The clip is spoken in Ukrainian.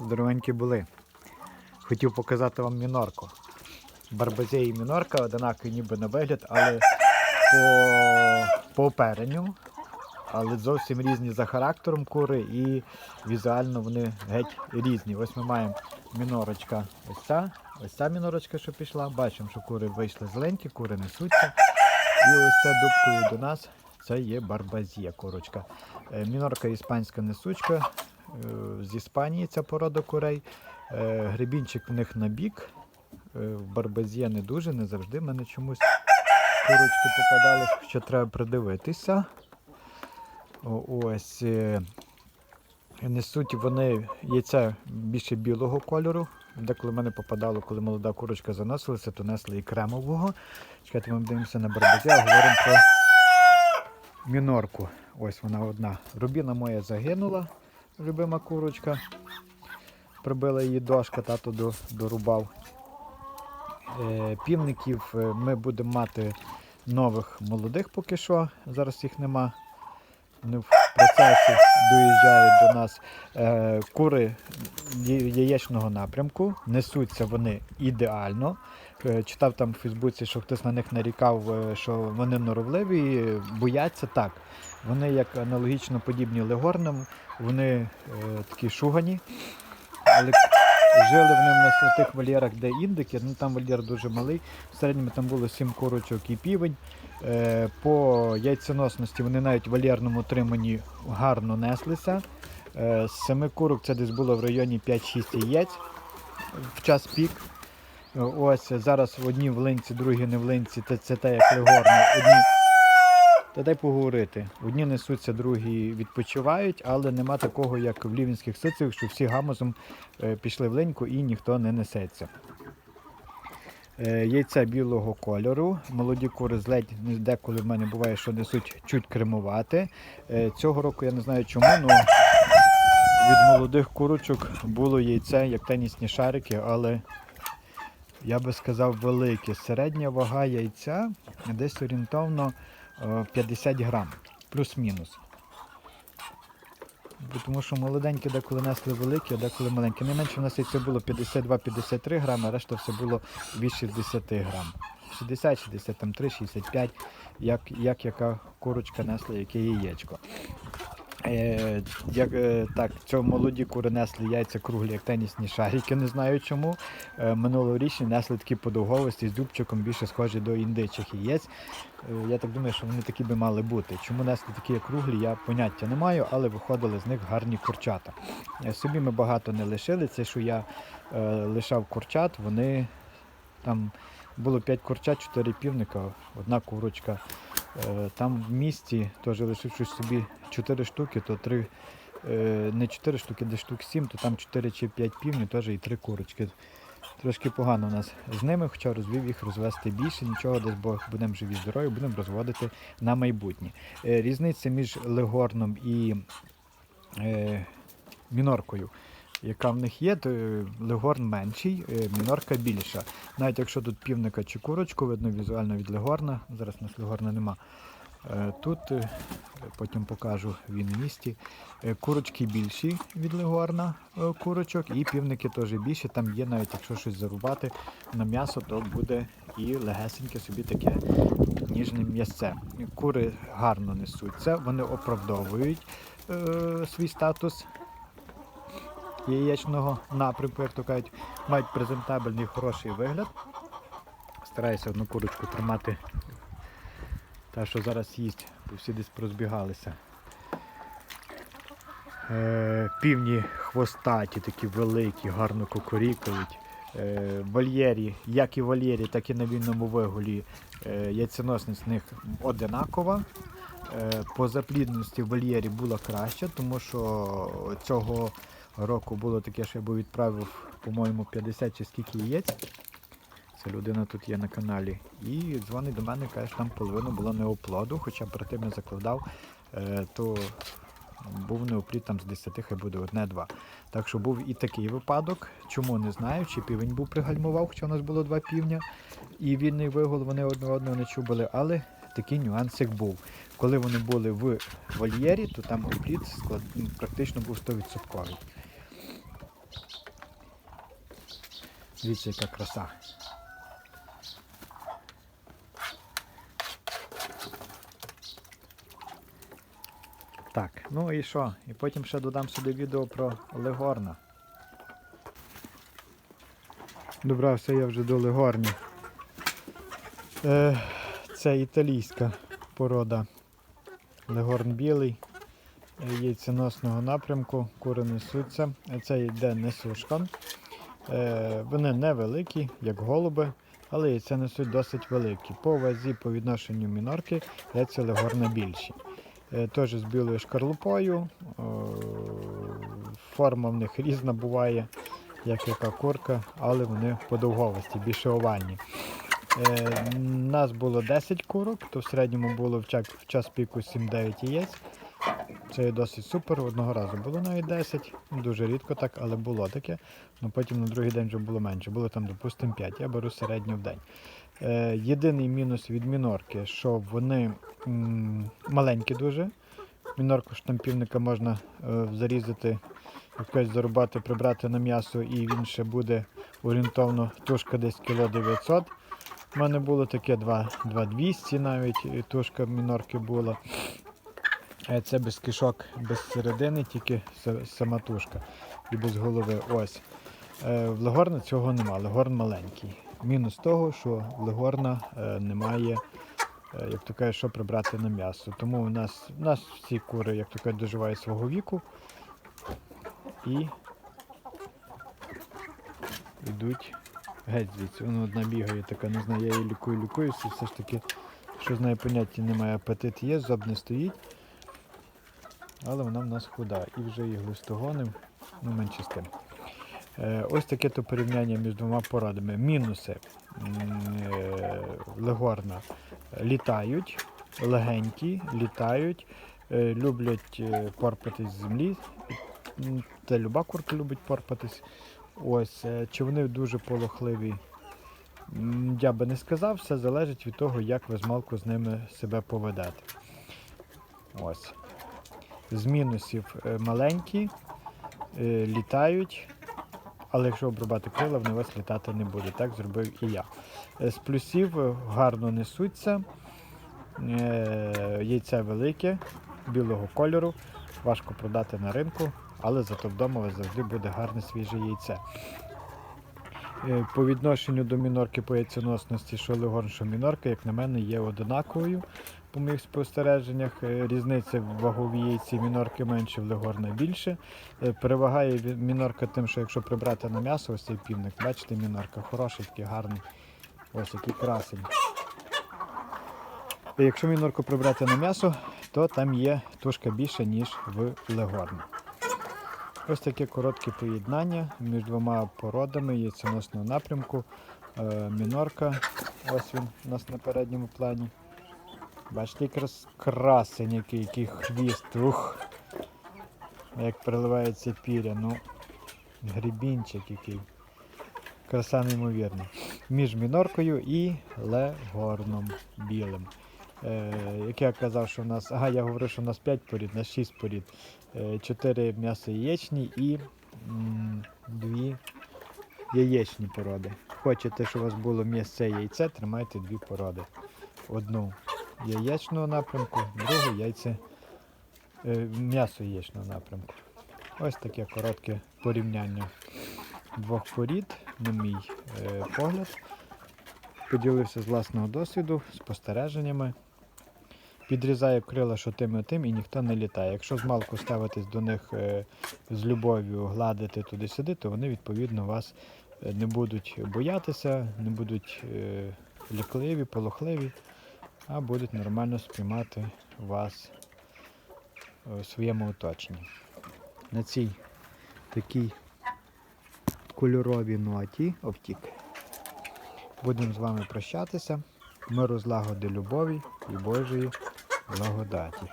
здоровенькі були. Хотів показати вам мінорку. Барбазія і мінорка одинакові ніби на вигляд, але по, по оперенню, але зовсім різні за характером кури і візуально вони геть різні. Ось ми маємо мінорочка ось ця, ось ця мінорочка, що пішла. Бачимо, що кури вийшли зеленькі, кури несуться. І ось ця дубкою до нас це є барбазія курочка. Е, Мінорка іспанська несучка. Е, З Іспанії ця порода курей. Е, Гребінчик в них на бік. Е, В барбазія не дуже, не завжди. мене чомусь курочки попадали, що треба придивитися. Ось. Несуть вони яйця більше білого кольору. Деколи в мене попадало, коли молода курочка заносилася, то несли і кремового. Чекайте, ми дивимося на барбазя, говоримо про мінорку. Ось вона одна. Рубіна моя загинула, любима курочка. Прибила її дошка, тато до- дорубав. Е, Півників е, ми будемо мати нових молодих поки що. Зараз їх нема. Вони в процесі доїжджають до нас. Е, Кури яєчного напрямку. Несуться вони ідеально. Читав там в Фейсбуці, що хтось на них нарікав, що вони норовливі, бояться так. Вони як аналогічно подібні легорнам, вони е, такі шугані. Але жили вони в нас у тих вольєрах, де індики, ну там вольєр дуже малий. В середньому там було 7 курочок і півень. Е, По яйценосності вони навіть в вольєрному утриманні гарно неслися. Е, З семи курок це десь було в районі 5-6 яєць в час пік. Ось зараз одні в линці, другі не в линці. Це, це те, як легорно. Одні... Та дай поговорити. Одні несуться, другі відпочивають, але нема такого, як в лівінських сицях, що всі гамузом е, пішли в линьку і ніхто не несеться. Е, Яйця білого кольору. Молоді кури з ледь деколи в мене буває, що несуть чуть кремувати. Е, Цього року я не знаю чому, але від молодих курочок було яйце, як тенісні шарики, але я би сказав велике. Середня вага яйця десь орієнтовно 50 грам, плюс-мінус. Тому що молоденькі деколи несли великі, а деколи маленькі. Найменше в нас це було 52-53 грами, а решта все було від 60 грам. 60, 63, 65, як, як яка курочка несла, яке яєчко. Е, як, е, так, цього молоді кури несли яйця круглі, як тенісні шарики, не знаю чому. Е, минулорічні несли такі подовговості з дубчиком, більше схожі до індичих яєць. Е, я так думаю, що вони такі би мали бути. Чому несли такі круглі, я поняття не маю, але виходили з них гарні курчата. Е, собі ми багато не лишили. Це, що я е, лишав курчат, вони там було 5 курчат, 4 півника, одна курочка. Е, Там в місті, теж лишивши собі 4 штуки, то 3, не 4 штуки, десь штук 7, то там 4 чи 5 півнів, теж і 3 курочки. Трошки погано у нас з ними, хоча розвів їх розвести більше, нічого, десь бо будемо живі здорові, будемо розводити на майбутнє. Е, Різниця між легорном і е, міноркою, яка в них є, то е, легорн менший, е, мінорка більша. Навіть якщо тут півника чи курочку видно візуально від легорна, зараз у нас легорна нема. Е, Тут потім покажу він в місті. Курочки більші від легорна курочок, і півники теж більші. Там є навіть якщо щось зарубати на м'ясо, то буде і легесеньке собі таке ніжне м'ясце. Кури гарно несуться, вони оправдовують е, свій статус яєчного напрямку, як то кажуть, мають презентабельний хороший вигляд. Стараюся одну курочку тримати, та що зараз їсть, бо всі десь порозбігалися. Е, півні хвостаті, такі великі, гарно кукурікають. Е, вольєрі, як і вольєрі, так і на вільному вигулі е, яйценосність в них одинакова. Е, по заплідності в вольєрі була краща, тому що цього року було таке, що я був відправив, по-моєму, 50 чи скільки яєць. Ця людина тут є на каналі. І дзвонить до мене, каже, що там половина була неоплоду, хоча перед тим я закладав, е, то був неоплід там з 10, хай буде одне-два. Так що був і такий випадок. Чому не знаю, чи півень був пригальмував, хоча у нас було два півня, і вільний вигул вони одне одного не чубили, але такий нюансик був. Коли вони були в вольєрі, то там оплід склад... ну, практично був 100%. Дивіться, яка краса. Так, ну і що? І потім ще додам сюди відео про Легорна. Добрався я вже до Легорні. Е, це італійська порода. Легорн білий, яйценосного напрямку, кури несуться. Е, Це йде несушка. Е, вони невеликі, як голуби, але яйця несуть досить великі. По вазі, по відношенню мінорки, яйця легорна більші. Е, Теж з білою шкарлупою. Форма в них різна буває, як яка курка, але вони по довговості, більше овальні. Е, Нас було 10 курок, то в середньому було в час піку 7-9 яєць. Це досить супер. Одного разу було навіть 10, дуже рідко так, але було таке. Ну потім на другий день вже було менше. Було там, допустимо, 5. Я беру середньо в день. Е, єдиний мінус від мінорки, що вони м, маленькі дуже. Мінорку штампівника можна е, зарізати, якось зарубати, прибрати на м'ясо, і він ще буде орієнтовно тушка десь кіло 900. У мене було таке 2 2200 навіть тушка мінорки була. Е, Це без кишок, без середини, тільки са- сама тушка і без голови. Ось. Е, В Легорна цього нема, Легорн маленький. Мінус того, що в Легорна е, немає, як то кажуть, що прибрати на м'ясо. Тому у нас, у нас всі кури, як то кажуть, доживають свого віку і йдуть геть звідси. Вона одна бігає, така, не знаю, я її лікую, лікую, все, все ж таки, що з нею поняття немає, апетит є, зоб не стоїть. Але вона в нас худа. І вже і глистогоним, ну менше з тим. Е, ось таке то порівняння між двома породами. Мінуси е, легорна літають, легенькі, літають, е, люблять порпатись з землі. Це люба курка любить порпатись. Ось, чи вони дуже полохливі? Я би не сказав, все залежить від того, як ви змалку з ними себе поведете. Ось. З мінусів е, маленькі, е, літають, але якщо обрубати крила, вони у вас літати не будуть. Так зробив і я. Е, З плюсів гарно несуться, яйце велике, білого кольору, важко продати на ринку, але зато вдома у вас завжди буде гарне свіже яйце. По відношенню до мінорки по яйценосності, що легорн, що мінорка, як на мене, є одинаковою по моїх спостереженнях. Е, Різниця в ваговій яйці мінорки менше, в легорна більше. Е, Перевагає мінорка тим, що якщо прибрати на м'ясо, ось цей півник, бачите, мінорка хороший, такий гарний. Ось який красень. І Якщо мінорку прибрати на м'ясо, то там є тушка більше, ніж в легорні. Ось таке коротке поєднання між двома породами яйценосного напрямку. Е, Мінорка, ось він у нас на передньому плані. Бачите, красень, який, який хвіст. Ух! Як переливається піря. Ну, грібінчик який. Краса неймовірна. Між міноркою і легорном білим. Е, як я казав, що у нас. Ага, я говорив, що у нас 5 порід, у нас 6 порід. 4 м'ясо яєчні і 2 яєчні породи. Хочете, щоб у вас було м'ясце яйце, тримайте дві породи. Одну яєчного напрямку, другу яйце е, м'ясо яєчного напрямку. Ось таке коротке порівняння двох порід, на мій е, погляд. Поділився з власного досвіду, спостереженнями. Підрізаю крила, що тим і тим, і ніхто не літає. Якщо змалку ставитись до них е, з любов'ю, гладити туди-сюди, то вони відповідно вас не будуть боятися, не будуть лякливі, полохливі, а будуть нормально сприймати вас у своєму оточенні. На цій такій кольоровій ноті обтік. Будемо з вами прощатися. Миру злагоди любові і Божої благодаті.